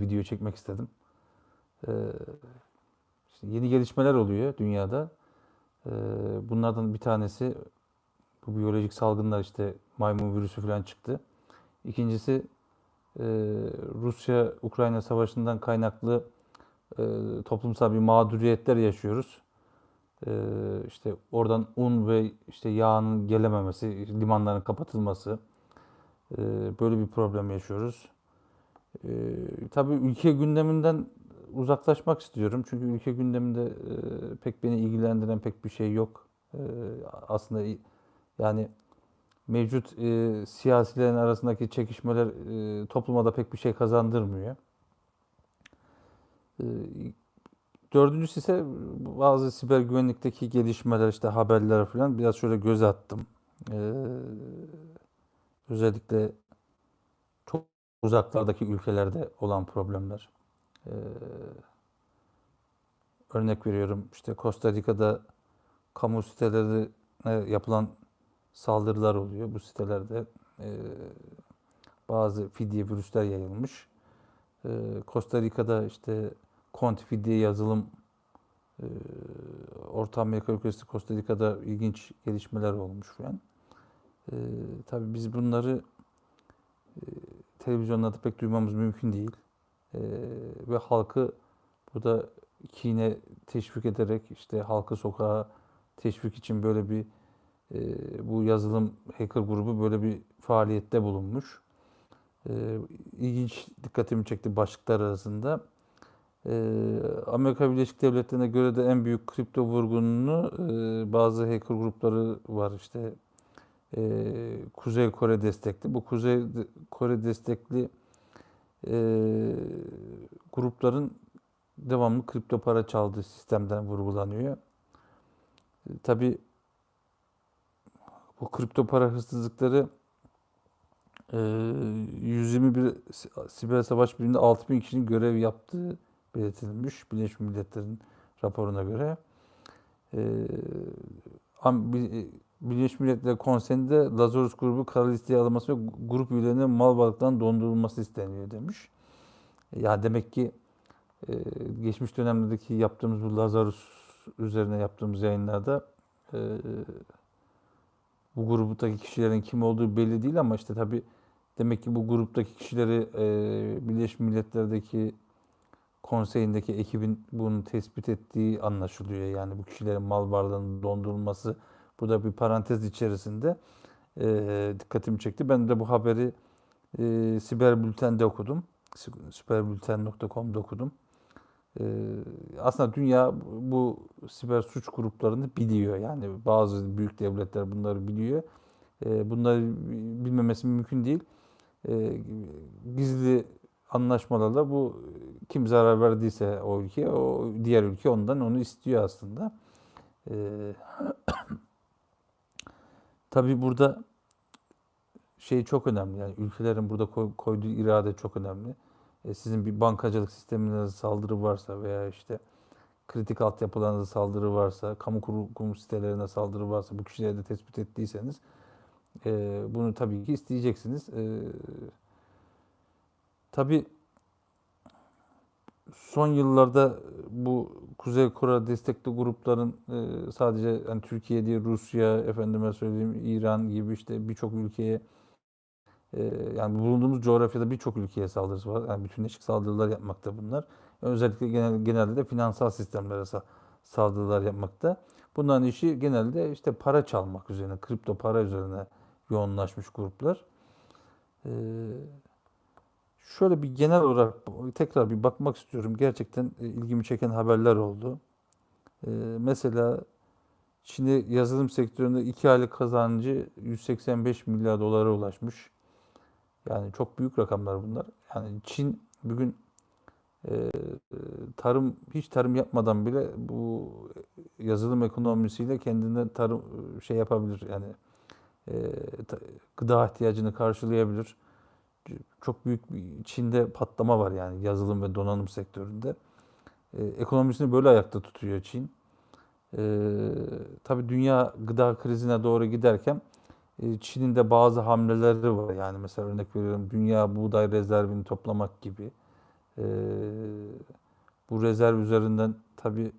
video çekmek istedim. Ee, işte yeni gelişmeler oluyor dünyada. Ee, bunlardan bir tanesi bu biyolojik salgınlar işte maymun virüsü falan çıktı. İkincisi e, Rusya-Ukrayna savaşından kaynaklı e, toplumsal bir mağduriyetler yaşıyoruz. E, işte oradan un ve işte yağın gelememesi, limanların kapatılması e, böyle bir problem yaşıyoruz. E, tabii ülke gündeminden uzaklaşmak istiyorum. Çünkü ülke gündeminde e, pek beni ilgilendiren pek bir şey yok. E, aslında yani mevcut e, siyasilerin arasındaki çekişmeler e, topluma da pek bir şey kazandırmıyor. E, dördüncüsü ise bazı siber güvenlikteki gelişmeler, işte haberler falan biraz şöyle göz attım. E, özellikle uzaklardaki ülkelerde olan problemler. E, örnek veriyorum işte Costa Rica'da kamu sitelerine yapılan saldırılar oluyor. Bu sitelerde e, bazı fidye virüsler yayılmış. E, Costa Rica'da işte Conti fidye yazılım e, Orta Amerika ülkesi Costa Rica'da ilginç gelişmeler olmuş falan. E, tabii biz bunları e, televizyonlarda pek duymamız mümkün değil. E, ve halkı burada kine teşvik ederek işte halkı sokağa teşvik için böyle bir e, bu yazılım hacker grubu böyle bir faaliyette bulunmuş. E, ilginç dikkatimi çekti başlıklar arasında. E, Amerika Birleşik Devletleri'ne göre de en büyük kripto vurgununu e, bazı hacker grupları var işte e, Kuzey Kore destekli. Bu Kuzey Kore destekli e, grupların devamlı kripto para çaldığı sistemden vurgulanıyor. E, tabii bu kripto para hırsızlıkları e, 121 si- siber savaş biriminde 6000 kişinin görev yaptığı belirtilmiş Birleşmiş Milletler'in raporuna göre. E, Birleşmiş Milletler Konseyi'nde Lazarus grubu kara listeye alınması ve grup üyelerinin mal varlıklarının dondurulması isteniyor demiş. Ya demek ki e, geçmiş dönemlerdeki yaptığımız bu Lazarus üzerine yaptığımız yayınlarda e, bu gruptaki kişilerin kim olduğu belli değil ama işte tabii demek ki bu gruptaki kişileri e, Birleşmiş Milletler'deki konseyindeki ekibin bunu tespit ettiği anlaşılıyor. Yani bu kişilerin mal varlığının dondurulması bu da bir parantez içerisinde e, dikkatimi çekti. Ben de bu haberi e, Siber Bülten'de okudum. Siberbülten.com'da okudum. E, aslında dünya bu siber suç gruplarını biliyor. Yani bazı büyük devletler bunları biliyor. E, bunları bilmemesi mümkün değil. E, gizli anlaşmalarla bu kim zarar verdiyse o ülkeye, o diğer ülke ondan onu istiyor aslında. E, tabii burada şey çok önemli. Yani ülkelerin burada koy- koyduğu irade çok önemli. E, sizin bir bankacılık sisteminize saldırı varsa veya işte kritik altyapılarınıza saldırı varsa, kamu kuru- kurum sitelerine saldırı varsa, bu kişileri de tespit ettiyseniz e, bunu tabii ki isteyeceksiniz. E, tabii son yıllarda bu Kuzey Kore destekli grupların e, sadece yani Türkiye değil, Rusya, efendime söyleyeyim İran gibi işte birçok ülkeye e, yani bulunduğumuz coğrafyada birçok ülkeye saldırısı var. Yani bütünleşik saldırılar yapmakta bunlar. Özellikle genel, genelde de finansal sistemlere sa- saldırılar yapmakta. Bunların işi genelde işte para çalmak üzerine, kripto para üzerine yoğunlaşmış gruplar. Ee, şöyle bir genel olarak tekrar bir bakmak istiyorum. Gerçekten e, ilgimi çeken haberler oldu. Ee, mesela Çin'de yazılım sektöründe 2 aylık kazancı 185 milyar dolara ulaşmış. Yani çok büyük rakamlar bunlar. Yani Çin bugün e, tarım hiç tarım yapmadan bile bu yazılım ekonomisiyle kendine tarım şey yapabilir. Yani e, gıda ihtiyacını karşılayabilir. Çok büyük bir Çin'de patlama var yani yazılım ve donanım sektöründe. E, ekonomisini böyle ayakta tutuyor Çin. E, tabii dünya gıda krizine doğru giderken e, Çin'in de bazı hamleleri var. Yani mesela örnek veriyorum dünya buğday rezervini toplamak gibi. Ee, bu rezerv üzerinden tabii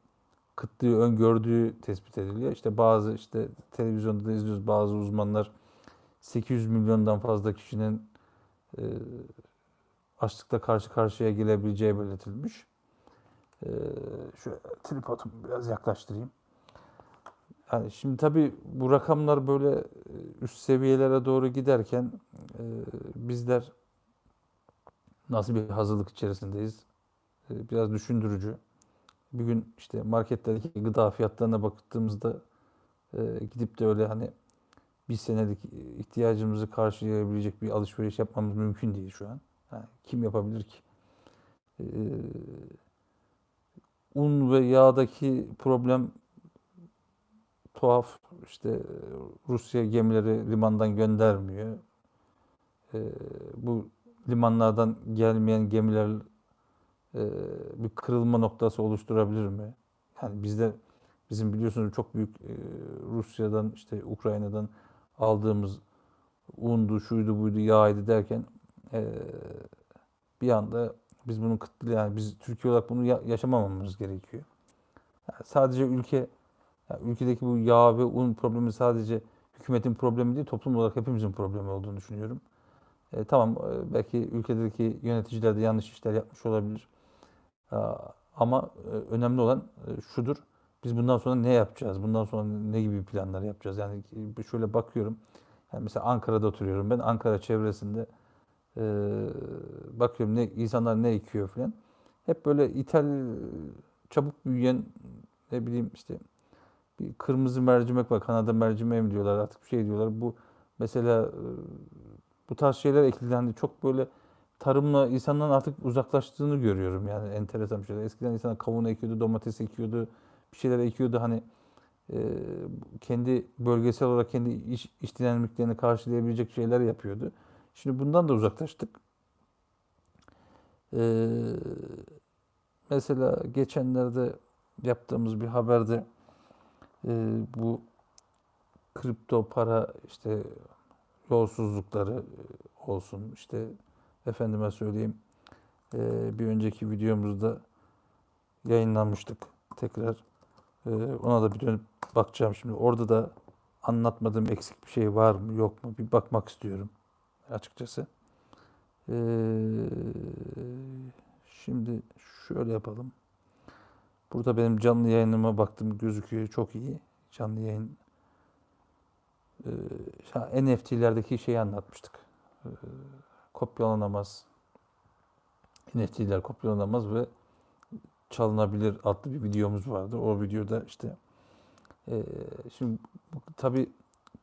kıtlığı öngördüğü tespit ediliyor. İşte bazı işte televizyonda da izliyoruz bazı uzmanlar 800 milyondan fazla kişinin e, açlıkla karşı karşıya gelebileceği belirtilmiş. E, şöyle tripodumu biraz yaklaştırayım. Yani şimdi tabii bu rakamlar böyle e, üst seviyelere doğru giderken e, bizler nasıl bir hazırlık içerisindeyiz? Biraz düşündürücü. Bir gün işte marketlerdeki gıda fiyatlarına baktığımızda gidip de öyle hani bir senelik ihtiyacımızı karşılayabilecek bir alışveriş yapmamız mümkün değil şu an. Yani kim yapabilir ki? E, un ve yağdaki problem tuhaf. İşte Rusya gemileri limandan göndermiyor. E, bu limanlardan gelmeyen gemiler e, bir kırılma noktası oluşturabilir mi? Yani bizde bizim biliyorsunuz çok büyük e, Rusya'dan işte Ukrayna'dan aldığımız undu, şuydu, buydu, yağydı derken e, bir anda biz bunun kıtlığı yani biz Türkiye olarak bunu ya- yaşamamamız gerekiyor. Yani sadece ülke yani ülkedeki bu yağ ve un problemi sadece hükümetin problemi değil, toplum olarak hepimizin problemi olduğunu düşünüyorum. E, tamam e, belki ülkedeki yöneticiler de yanlış işler yapmış olabilir. Aa, Ama e, önemli olan e, şudur. Biz bundan sonra ne yapacağız? Bundan sonra ne gibi planlar yapacağız? Yani e, şöyle bakıyorum. Yani mesela Ankara'da oturuyorum ben. Ankara çevresinde e, bakıyorum ne insanlar ne ekiyor falan. Hep böyle ithal çabuk büyüyen ne bileyim işte bir kırmızı mercimek var. Kanada mercimeği mi diyorlar artık bir şey diyorlar. Bu mesela e, bu tarz şeyler ekildi. Hani çok böyle tarımla insanların artık uzaklaştığını görüyorum yani enteresan bir şeyler. Eskiden insanlar kavun ekiyordu, domates ekiyordu, bir şeyler ekiyordu hani e, kendi bölgesel olarak kendi iş, iş dinamiklerini karşılayabilecek şeyler yapıyordu. Şimdi bundan da uzaklaştık. E, mesela geçenlerde yaptığımız bir haberde e, bu kripto para işte yolsuzlukları olsun işte efendime söyleyeyim e, bir önceki videomuzda yayınlanmıştık tekrar e, ona da bir dönüp bakacağım şimdi. Orada da anlatmadığım eksik bir şey var mı yok mu? Bir bakmak istiyorum açıkçası. E, şimdi şöyle yapalım. Burada benim canlı yayınıma baktım gözüküyor. Çok iyi. Canlı yayın e, NFT'lerdeki şeyi anlatmıştık. E, kopyalanamaz. NFT'ler kopyalanamaz ve çalınabilir adlı bir videomuz vardı. O videoda işte e, şimdi tabi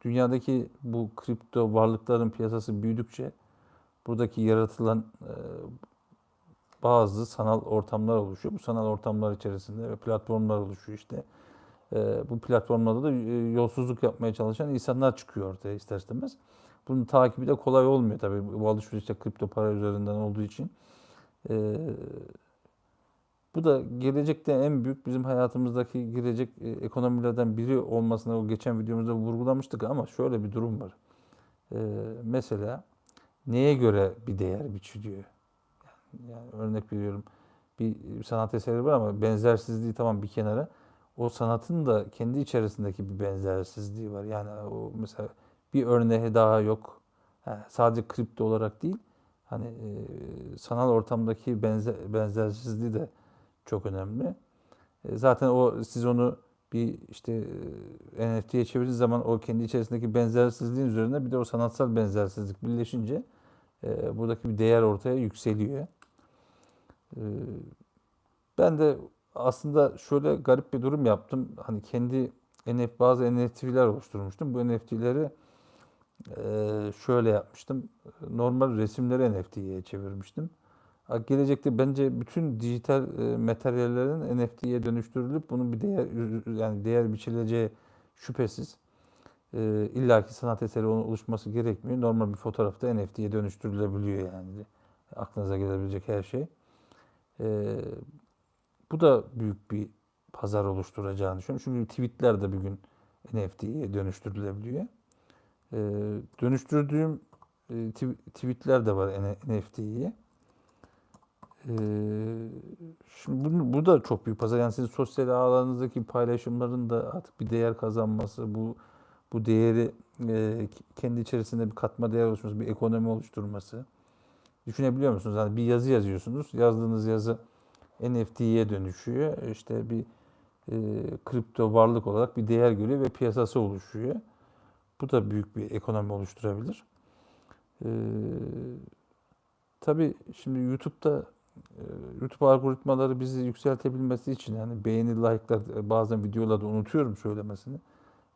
dünyadaki bu kripto varlıkların piyasası büyüdükçe buradaki yaratılan e, bazı sanal ortamlar oluşuyor. Bu sanal ortamlar içerisinde ve platformlar oluşuyor işte. E, bu platformlarda da e, yolsuzluk yapmaya çalışan insanlar çıkıyor ortaya ister istemez. Bunun takibi de kolay olmuyor tabii. Bu alışverişte kripto para üzerinden olduğu için. Ee, bu da gelecekte en büyük bizim hayatımızdaki girecek e, ekonomilerden biri olmasına o geçen videomuzda vurgulamıştık ama şöyle bir durum var. Ee, mesela neye göre bir değer biçiliyor? Yani, yani örnek veriyorum bir sanat eseri var ama benzersizliği tamam bir kenara. O sanatın da kendi içerisindeki bir benzersizliği var. Yani o mesela bir örneği daha yok. Ha, sadece kripto olarak değil, hani e, sanal ortamdaki benzer, benzersizliği de çok önemli. E, zaten o siz onu bir işte e, NFT'ye çevirdiğiniz zaman o kendi içerisindeki benzersizliğin üzerine bir de o sanatsal benzersizlik birleşince e, buradaki bir değer ortaya yükseliyor. E, ben de aslında şöyle garip bir durum yaptım. Hani kendi NFT, bazı NFT'ler oluşturmuştum. Bu NFT'leri ee, şöyle yapmıştım. Normal resimleri NFT'ye çevirmiştim. Gelecekte bence bütün dijital e, materyallerin NFT'ye dönüştürülüp bunun bir değer yani değer biçileceği şüphesiz. Ee, İlla ki sanat eseri oluşması gerekmiyor. Normal bir fotoğrafta NFT'ye dönüştürülebiliyor yani. Aklınıza gelebilecek her şey. Ee, bu da büyük bir pazar oluşturacağını düşünüyorum. Çünkü tweetler de bir gün NFT'ye dönüştürülebiliyor. E, dönüştürdüğüm e, tweetler de var NFT'ye. Ee, şimdi bu, bu da çok büyük pazar. Yani sizin sosyal ağlarınızdaki paylaşımların da artık bir değer kazanması, bu bu değeri e, kendi içerisinde bir katma değer oluşturması, bir ekonomi oluşturması. Düşünebiliyor musunuz? Yani bir yazı yazıyorsunuz. Yazdığınız yazı NFT'ye dönüşüyor. İşte bir e, kripto varlık olarak bir değer görüyor ve piyasası oluşuyor. Bu da büyük bir ekonomi oluşturabilir. E, tabii şimdi YouTube'da YouTube algoritmaları bizi yükseltebilmesi için yani beğeni, like'lar e, bazen videolarda unutuyorum söylemesini.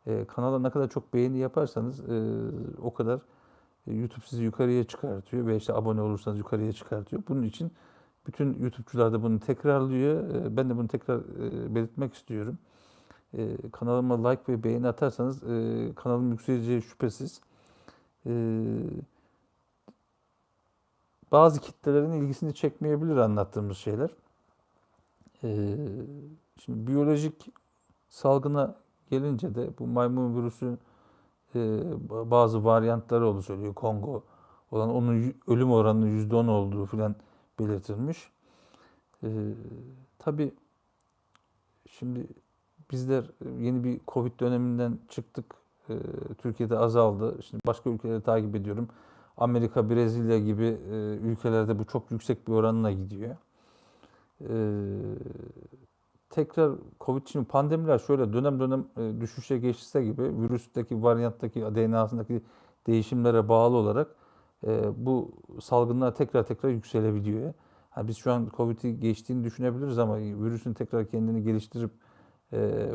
E, kanala ne kadar çok beğeni yaparsanız e, o kadar e, YouTube sizi yukarıya çıkartıyor ve işte abone olursanız yukarıya çıkartıyor. Bunun için bütün YouTube'cular da bunu tekrarlıyor. E, ben de bunu tekrar e, belirtmek istiyorum. E, kanalıma like ve beğeni atarsanız e, kanalım yükseleceği şüphesiz. E, bazı kitlelerin ilgisini çekmeyebilir anlattığımız şeyler. E, şimdi biyolojik salgına gelince de bu maymun virüsü e, bazı varyantları olduğu söylüyor. Kongo olan onun ölüm oranının %10 olduğu filan belirtilmiş. E, tabii şimdi bizler yeni bir Covid döneminden çıktık. E, Türkiye'de azaldı. Şimdi başka ülkeleri takip ediyorum. Amerika, Brezilya gibi e, ülkelerde bu çok yüksek bir oranına gidiyor. E, tekrar Covid şimdi pandemiler şöyle dönem dönem e, düşüşe geçse gibi virüsteki varyanttaki DNA'sındaki değişimlere bağlı olarak bu salgınlar tekrar tekrar yükselebiliyor. Ha, biz şu an Covid'i geçtiğini düşünebiliriz ama virüsün tekrar kendini geliştirip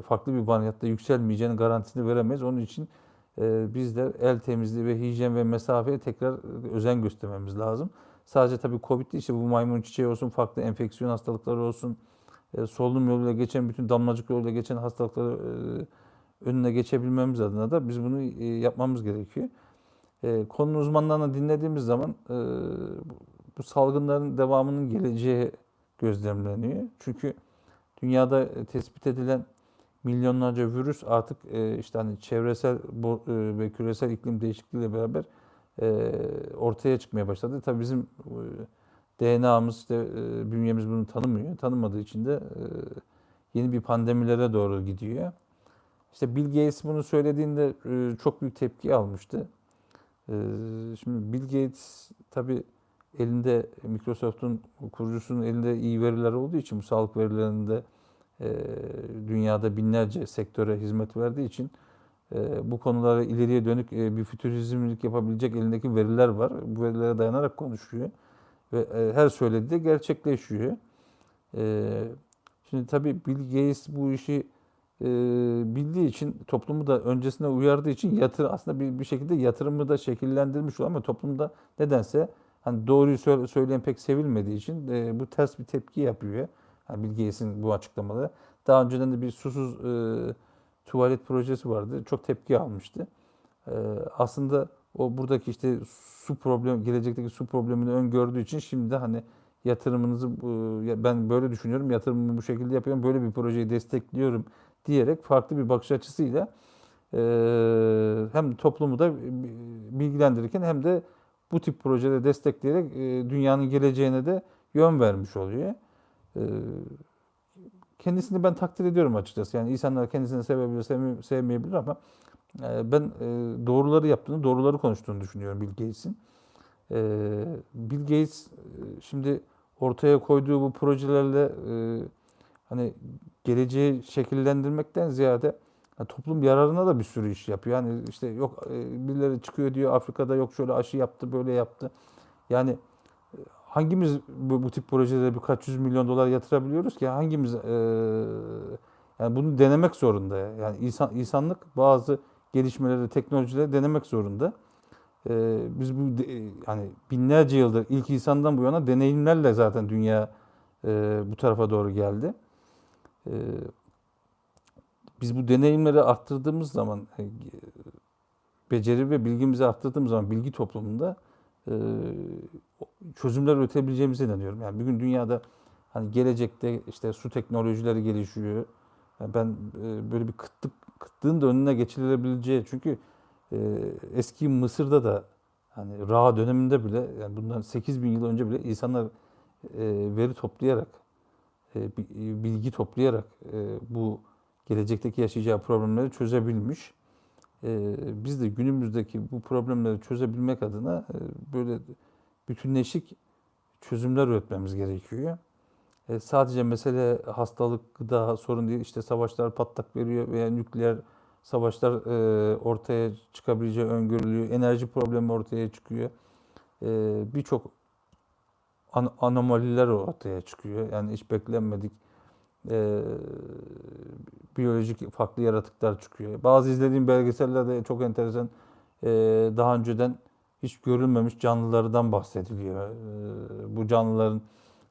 farklı bir varyantta yükselmeyeceğinin garantisini veremeyiz. Onun için e, biz de el temizliği ve hijyen ve mesafeye tekrar özen göstermemiz lazım. Sadece tabii Covid değil işte bu maymun çiçeği olsun, farklı enfeksiyon hastalıkları olsun, e, solunum yoluyla geçen bütün damlacık yoluyla geçen hastalıkları e, önüne geçebilmemiz adına da biz bunu e, yapmamız gerekiyor. E, konunun uzmanlarını dinlediğimiz zaman e, bu salgınların devamının geleceği gözlemleniyor. Çünkü dünyada tespit edilen milyonlarca virüs artık e, işte hani çevresel bu, e, ve küresel iklim değişikliğiyle beraber e, ortaya çıkmaya başladı. Tabii bizim e, DNA'mız işte e, bünyemiz bunu tanımıyor. Tanımadığı için de e, yeni bir pandemilere doğru gidiyor. İşte Bill Gates bunu söylediğinde e, çok büyük tepki almıştı. E, şimdi Bill Gates tabii elinde Microsoft'un kurucusunun elinde iyi veriler olduğu için bu sağlık verilerinde e, dünyada binlerce sektöre hizmet verdiği için e, bu konulara ileriye dönük e, bir fütürizmlik yapabilecek elindeki veriler var. Bu verilere dayanarak konuşuyor ve e, her söylediği de gerçekleşiyor. E, şimdi tabii Bill Gates bu işi bildiği için toplumu da öncesine uyardığı için yatır aslında bir, bir şekilde yatırımı da şekillendirmiş oluyor ama toplumda nedense hani doğruyu söyle, söyleyen pek sevilmediği için bu ters bir tepki yapıyor. Yani bu açıklamaları. Daha önceden de bir susuz e, tuvalet projesi vardı. Çok tepki almıştı. E, aslında o buradaki işte su problemi, gelecekteki su problemini öngördüğü için şimdi de hani yatırımınızı e, ben böyle düşünüyorum, yatırımımı bu şekilde yapıyorum, böyle bir projeyi destekliyorum diyerek farklı bir bakış açısıyla e, hem toplumu da bilgilendirirken hem de bu tip projeleri destekleyerek e, dünyanın geleceğine de yön vermiş oluyor. E, kendisini ben takdir ediyorum açıkçası. Yani insanlar kendisini sevebilir, sevme- sevmeyebilir ama e, ben e, doğruları yaptığını, doğruları konuştuğunu düşünüyorum Bill Gates'in. E, Bill Gates e, şimdi ortaya koyduğu bu projelerle hani geleceği şekillendirmekten ziyade yani toplum yararına da bir sürü iş yapıyor. Yani işte yok birileri çıkıyor diyor Afrika'da yok şöyle aşı yaptı, böyle yaptı. Yani hangimiz bu, bu tip projelere birkaç yüz milyon dolar yatırabiliyoruz ki hangimiz e, yani bunu denemek zorunda. Yani insan insanlık bazı gelişmeleri, teknolojileri denemek zorunda. E, biz bu de, yani binlerce yıldır ilk insandan bu yana deneyimlerle zaten dünya e, bu tarafa doğru geldi. E, biz bu deneyimleri arttırdığımız zaman e, beceri ve bilgimizi arttırdığımız zaman bilgi toplumunda çözümler üretebileceğimize inanıyorum. Yani bugün dünyada hani gelecekte işte su teknolojileri gelişiyor. Yani ben e, böyle bir kıtlık kıtlığın da önüne geçilebileceği çünkü e, eski Mısır'da da hani Ra döneminde bile yani bundan 8 bin yıl önce bile insanlar e, veri toplayarak, e, bi- bilgi toplayarak e, bu gelecekteki yaşayacağı problemleri çözebilmiş. E, biz de günümüzdeki bu problemleri çözebilmek adına e, böyle bütünleşik çözümler üretmemiz gerekiyor. E, sadece mesele hastalık, gıda sorun değil. İşte savaşlar patlak veriyor veya nükleer savaşlar e, ortaya çıkabileceği öngörülüyor. Enerji problemi ortaya çıkıyor. Birçok an- anomaliler ortaya çıkıyor. Yani hiç beklenmedik e, biyolojik farklı yaratıklar çıkıyor. Bazı izlediğim belgesellerde çok enteresan e, daha önceden hiç görülmemiş canlılardan bahsediliyor. E, bu canlıların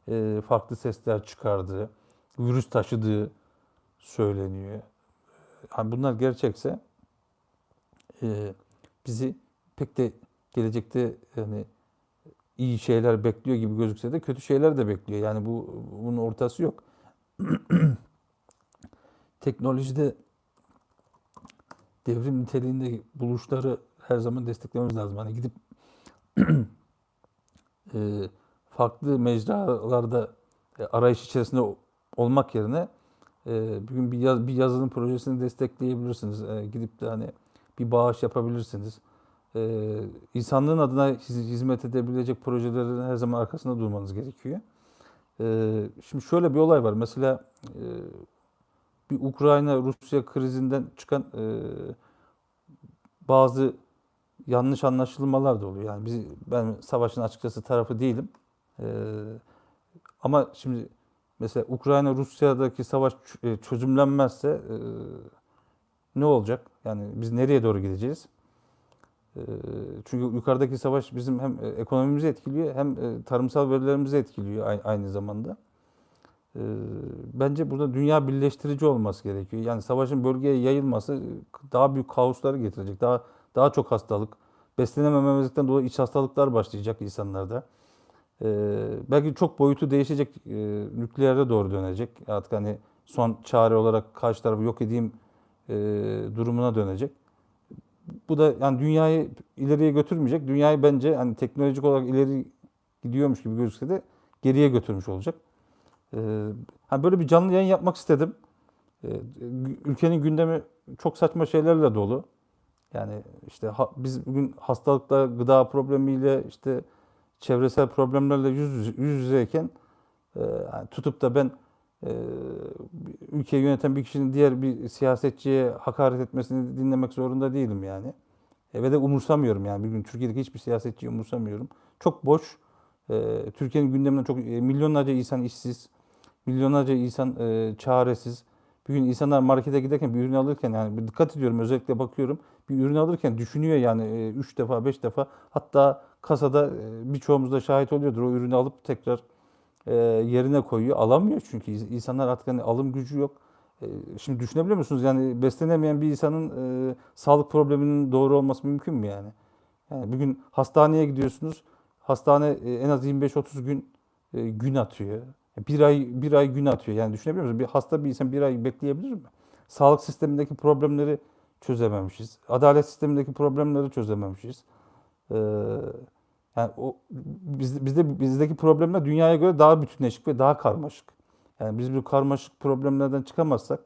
e, farklı sesler çıkardığı, virüs taşıdığı söyleniyor. Yani bunlar gerçekse e, bizi pek de gelecekte yani iyi şeyler bekliyor gibi gözükse de kötü şeyler de bekliyor. Yani bu bunun ortası yok. Teknolojide devrim niteliğinde buluşları her zaman desteklememiz lazım. Hani gidip e, farklı mecralarda e, arayış içerisinde olmak yerine e, bugün bir, yaz, bir yazılım projesini destekleyebilirsiniz. E, gidip de hani bir bağış yapabilirsiniz. E, insanlığın adına hiz- hizmet edebilecek projelerin her zaman arkasında durmanız gerekiyor. E, şimdi şöyle bir olay var. Mesela e, bir Ukrayna-Rusya krizinden çıkan e, bazı yanlış anlaşılmalar da oluyor. Yani biz ben savaşın açıkçası tarafı değilim. Ee, ama şimdi mesela Ukrayna Rusya'daki savaş e, çözümlenmezse ne olacak? Yani biz nereye doğru gideceğiz? Çünkü yukarıdaki savaş bizim hem ekonomimizi etkiliyor hem tarımsal verilerimizi etkiliyor ay- aynı zamanda. Bence burada dünya birleştirici olması gerekiyor. Yani savaşın bölgeye yayılması daha büyük kaosları getirecek. Daha daha çok hastalık, beslenemememezlikten dolayı iç hastalıklar başlayacak insanlarda. Belki çok boyutu değişecek, e, nükleere doğru dönecek. Artık hani son çare olarak karşı tarafı yok edeyim durumuna dönecek. Bu da yani dünyayı ileriye götürmeyecek. Dünyayı bence hani teknolojik olarak ileri gidiyormuş gibi gözükse de geriye götürmüş olacak. Ee, hani böyle bir canlı yayın yapmak istedim. Ee, ülkenin gündemi çok saçma şeylerle dolu. Yani işte ha- biz bugün hastalıkla, gıda problemiyle, işte çevresel problemlerle yüz, yüz yüzeyken e, yani tutup da ben ülkeyi yöneten bir kişinin diğer bir siyasetçiye hakaret etmesini dinlemek zorunda değilim yani. E, ve de umursamıyorum yani. Bugün Türkiye'deki hiçbir siyasetçiyi umursamıyorum. Çok boş. E, Türkiye'nin gündeminden çok e, milyonlarca insan işsiz, milyonlarca insan e, çaresiz. Bugün insanlar markete giderken bir ürün alırken yani bir dikkat ediyorum özellikle bakıyorum bir ürün alırken düşünüyor yani 3 defa 5 defa hatta kasada e, birçoğumuz da şahit oluyordur o ürünü alıp tekrar e, yerine koyuyor alamıyor çünkü ins- insanlar artık hani alım gücü yok. E, Şimdi düşünebiliyor musunuz yani beslenemeyen bir insanın e, sağlık probleminin doğru olması mümkün mü yani? Yani bugün hastaneye gidiyorsunuz hastane e, en az 25-30 gün e, gün atıyor. Bir ay bir ay gün atıyor. Yani düşünebiliyor musunuz? Bir hasta bir insan bir ay bekleyebilir mi? Sağlık sistemindeki problemleri çözememişiz. Adalet sistemindeki problemleri çözememişiz. Ee, yani o biz, bizde bizdeki problemler dünyaya göre daha bütünleşik ve daha karmaşık. Yani biz bu karmaşık problemlerden çıkamazsak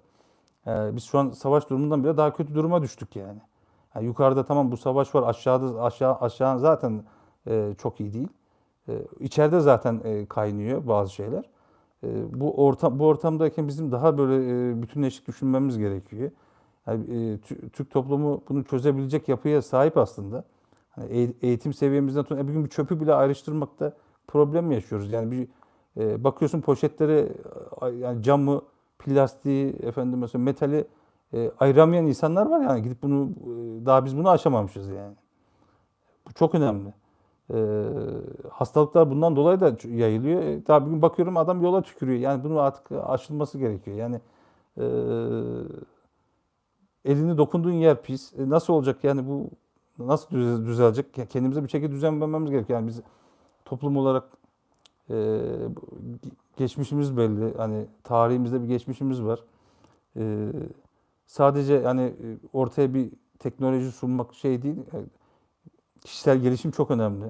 e, biz şu an savaş durumundan bile daha kötü duruma düştük yani. Yani yukarıda tamam bu savaş var. Aşağıda aşağı aşağı zaten e, çok iyi değil. E, içeride zaten e, kaynıyor bazı şeyler. E, bu ortam bu ortamdayken bizim daha böyle e, bütünleşik düşünmemiz gerekiyor. Yani, e, Tü- Türk toplumu bunu çözebilecek yapıya sahip aslında. Eğ- eğitim seviyemizden tut, e, bugün bir çöpü bile ayrıştırmakta problem yaşıyoruz. Yani bir e, bakıyorsun poşetlere e, yani camı, plastiği, efendim mesela metali e, ayıramayan insanlar var yani gidip bunu e, daha biz bunu aşamamışız yani. Bu çok önemli. Ee, hastalıklar bundan dolayı da yayılıyor. E, daha bir gün bakıyorum adam yola tükürüyor. Yani bunu artık aşılması gerekiyor. Yani e, elini dokunduğun yer pis. E, nasıl olacak yani bu nasıl düze- düzelecek? Kendimize bir şekilde düzen vermemiz gerekiyor. Yani biz toplum olarak e, geçmişimiz belli. Hani tarihimizde bir geçmişimiz var. E, sadece yani e, ortaya bir teknoloji sunmak şey değil. E, Kişisel gelişim çok önemli.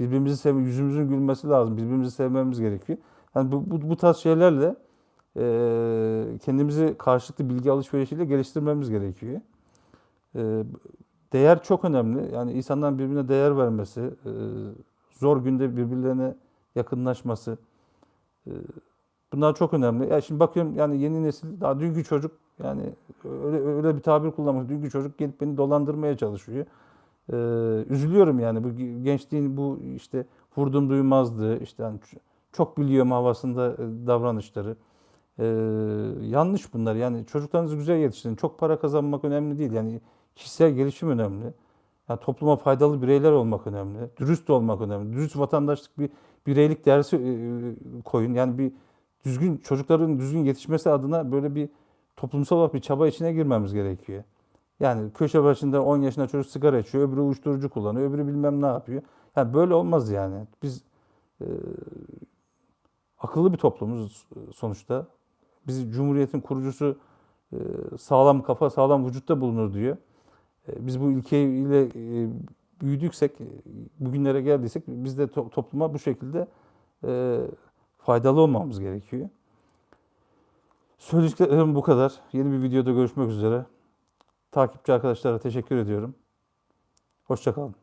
Birbirimizi sev, yüzümüzün gülmesi lazım. Birbirimizi sevmemiz gerekiyor. Yani bu, bu, bu tarz şeylerle e, kendimizi karşılıklı bilgi alışverişiyle geliştirmemiz gerekiyor. E, değer çok önemli. Yani insanların birbirine değer vermesi, e, zor günde birbirlerine yakınlaşması. e, bunlar çok önemli. Ya şimdi bakıyorum yani yeni nesil daha dünkü çocuk yani öyle öyle bir tabir kullanmak. Dünkü çocuk gelip beni dolandırmaya çalışıyor. Ee, üzülüyorum yani bu gençliğin bu işte vurdum duymazlığı işte hani çok biliyorum havasında e, davranışları. Yanlış bunlar yani çocuklarınızı güzel yetiştirin. Çok para kazanmak önemli değil yani kişisel gelişim önemli. Yani topluma faydalı bireyler olmak önemli. Dürüst olmak önemli. Dürüst vatandaşlık bir bireylik dersi e, koyun. Yani bir düzgün çocukların düzgün yetişmesi adına böyle bir toplumsal olarak bir çaba içine girmemiz gerekiyor. Yani köşe başında 10 yaşında çocuk sigara içiyor, öbürü uyuşturucu kullanıyor, öbürü bilmem ne yapıyor. Yani böyle olmaz yani. Biz e, akıllı bir toplumuz sonuçta. Biz Cumhuriyet'in kurucusu e, sağlam kafa, sağlam vücutta bulunur diyor. E, biz bu ilkeyle e, büyüdüksek, e, bugünlere geldiysek biz de to- topluma bu şekilde e, faydalı olmamız gerekiyor. Söyleyeceklerim bu kadar. Yeni bir videoda görüşmek üzere. Takipçi arkadaşlara teşekkür ediyorum. Hoşçakalın.